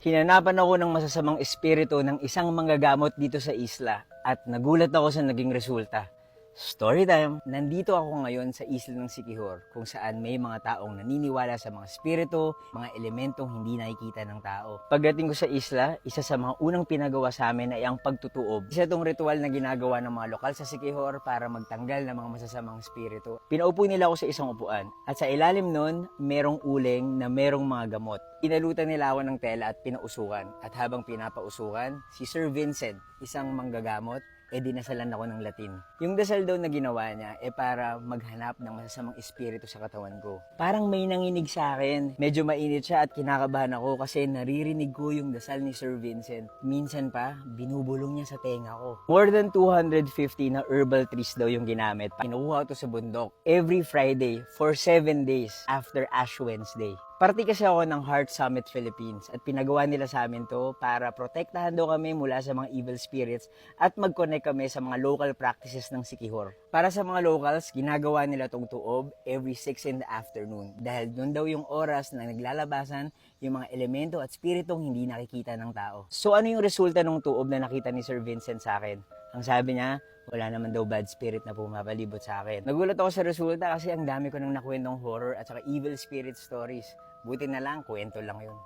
Hinanapan ako ng masasamang espiritu ng isang manggagamot dito sa isla at nagulat ako sa naging resulta. Story time! Nandito ako ngayon sa isla ng Sikihor kung saan may mga taong naniniwala sa mga espiritu, mga elementong hindi nakikita ng tao. Pagdating ko sa isla, isa sa mga unang pinagawa sa amin ay ang pagtutuob. Isa itong ritual na ginagawa ng mga lokal sa Sikihor para magtanggal ng mga masasamang espiritu. Pinaupo nila ako sa isang upuan at sa ilalim nun, merong uling na merong mga gamot. Inalutan nila ako ng tela at pinausukan. At habang pinapausukan, si Sir Vincent, isang manggagamot, eh dinasalan ako ng Latin. Yung dasal daw na ginawa niya, eh para maghanap ng masasamang espiritu sa katawan ko. Parang may nanginig sa akin. Medyo mainit siya at kinakabahan ako kasi naririnig ko yung dasal ni Sir Vincent. Minsan pa, binubulong niya sa tenga ko. More than 250 na herbal trees daw yung ginamit. Kinukuha ko to sa bundok. Every Friday for 7 days after Ash Wednesday. Party kasi ako ng Heart Summit Philippines at pinagawa nila sa amin to para protektahan daw kami mula sa mga evil spirits at mag-connect kami sa mga local practices ng Sikihor. Para sa mga locals, ginagawa nila tong tuob every 6 in the afternoon dahil doon daw yung oras na naglalabasan yung mga elemento at spiritong hindi nakikita ng tao. So ano yung resulta ng tuob na nakita ni Sir Vincent sa akin? Ang sabi niya, wala naman daw bad spirit na pumapalibot sa akin. Nagulat ako sa resulta kasi ang dami ko nang nakwentong horror at saka evil spirit stories. Buti na lang, kwento lang yun.